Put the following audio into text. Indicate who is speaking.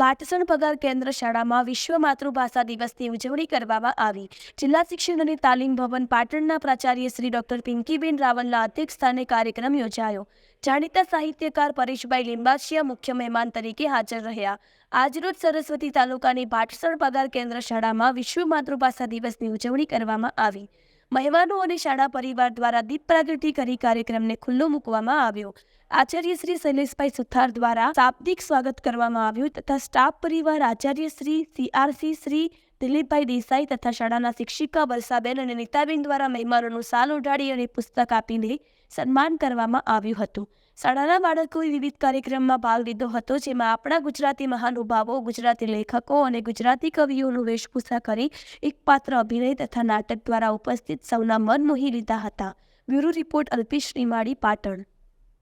Speaker 1: બાટસણ પગાર કેન્દ્ર શાળામાં વિશ્વ માતૃભાષા દિવસની ઉજવણી કરવામાં આવી. જિલ્લા શિક્ષણ અને તાલીમ ભવન પાટણના પ્રાચાર્ય શ્રી ડોક્ટર પિંકીબેન રાવલના અધ્યક્ષસ્થાને કાર્યક્રમ યોજાયો. જાણીતા સાહિત્યકાર પરેશભાઈ લિંબાશિયા મુખ્ય મહેમાન તરીકે હાજર રહ્યા. આજરોજ સરસ્વતી તાલુકાની બાટસણ પગાર કેન્દ્ર શાળામાં વિશ્વ માતૃભાષા દિવસની ઉજવણી કરવામાં આવી. મહેમાનો અને શાળા પરિવાર દ્વારા દીપ પ્રાગટ્ય કરી કાર્યક્રમને ખુલ્લો મૂકવામાં આવ્યો. આચાર્ય શ્રી શૈલેષભાઈ સુથાર દ્વારા શાબ્દિક સ્વાગત કરવામાં આવ્યું તથા સ્ટાફ પરિવાર આચાર્ય શ્રી સીઆરસી શ્રી દિલીપભાઈ દેસાઈ તથા શાળાના શિક્ષિકા વર્ષાબેન અને નીતાબેન દ્વારા મહેમાનોનું સાલ ઉઢાડી અને પુસ્તક આપીને સન્માન કરવામાં આવ્યું હતું. શાળાના બાળકોએ વિવિધ કાર્યક્રમમાં ભાગ લીધો હતો, જેમાં આપણા ગુજરાતી મહાનુભાવો ગુજરાતી લેખકો અને ગુજરાતી કવિઓનું વેશભૂષા કરી એક પાત્ર અભિનય તથા નાટક દ્વારા ઉપસ્થિત સૌના મન મોહી લીધા હતા. Bureau report Alpesh Shrimali Patan.